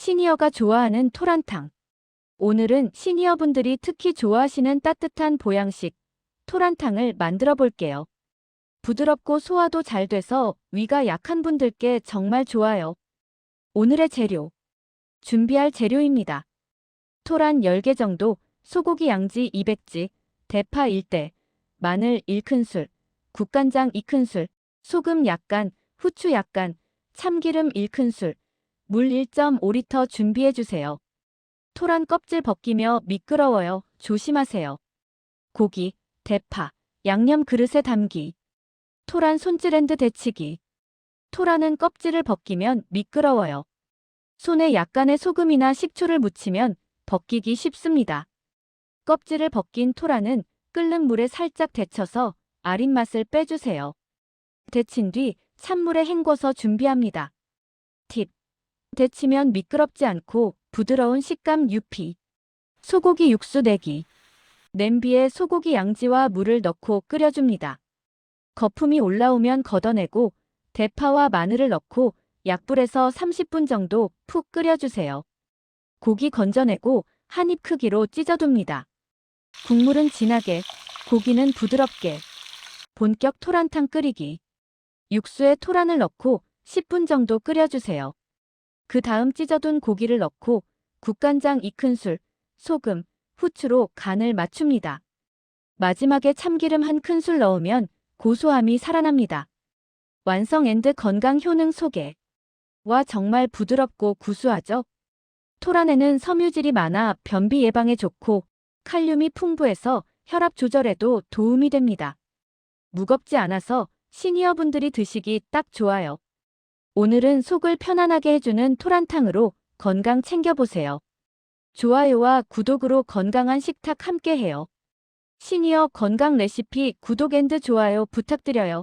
시니어가 좋아하는 토란탕. 오늘은 시니어분들이 특히 좋아하시는 따뜻한 보양식 토란탕을 만들어 볼게요. 부드럽고 소화도 잘 돼서 위가 약한 분들께 정말 좋아요. 오늘의 재료. 준비할 재료입니다. 토란 10개 정도, 소고기 양지 200지, 대파 1대, 마늘 1큰술, 국간장 2큰술, 소금 약간, 후추 약간, 참기름 1큰술, 물 1.5리터 준비해 주세요. 토란 껍질 벗기며 미끄러워요. 조심하세요. 고기, 대파, 양념 그릇에 담기. 토란 손질핸드 데치기. 토란은 껍질을 벗기면 미끄러워요. 손에 약간의 소금이나 식초를 묻히면 벗기기 쉽습니다. 껍질을 벗긴 토란은 끓는 물에 살짝 데쳐서 아린 맛을 빼주세요. 데친 뒤 찬물에 헹궈서 준비합니다. 팁. 데치면 미끄럽지 않고 부드러운 식감 유피. 소고기 육수 내기. 냄비에 소고기 양지와 물을 넣고 끓여줍니다. 거품이 올라오면 걷어내고 대파와 마늘을 넣고 약불에서 30분 정도 푹 끓여주세요. 고기 건져내고 한 입 크기로 찢어둡니다. 국물은 진하게, 고기는 부드럽게. 본격 토란탕 끓이기. 육수에 토란을 넣고 10분 정도 끓여주세요. 그 다음 찢어둔 고기를 넣고 국간장 2큰술, 소금, 후추로 간을 맞춥니다. 마지막에 참기름 한 큰술 넣으면 고소함이 살아납니다. 완성 앤드 건강 효능 소개. 와 정말 부드럽고 구수하죠? 토란에는 섬유질이 많아 변비 예방에 좋고 칼륨이 풍부해서 혈압 조절에도 도움이 됩니다. 무겁지 않아서 시니어분들이 드시기 딱 좋아요. 오늘은 속을 편안하게 해주는 토란탕으로 건강 챙겨보세요. 좋아요와 구독으로 건강한 식탁 함께해요. 시니어 건강 레시피 구독 앤드 좋아요 부탁드려요.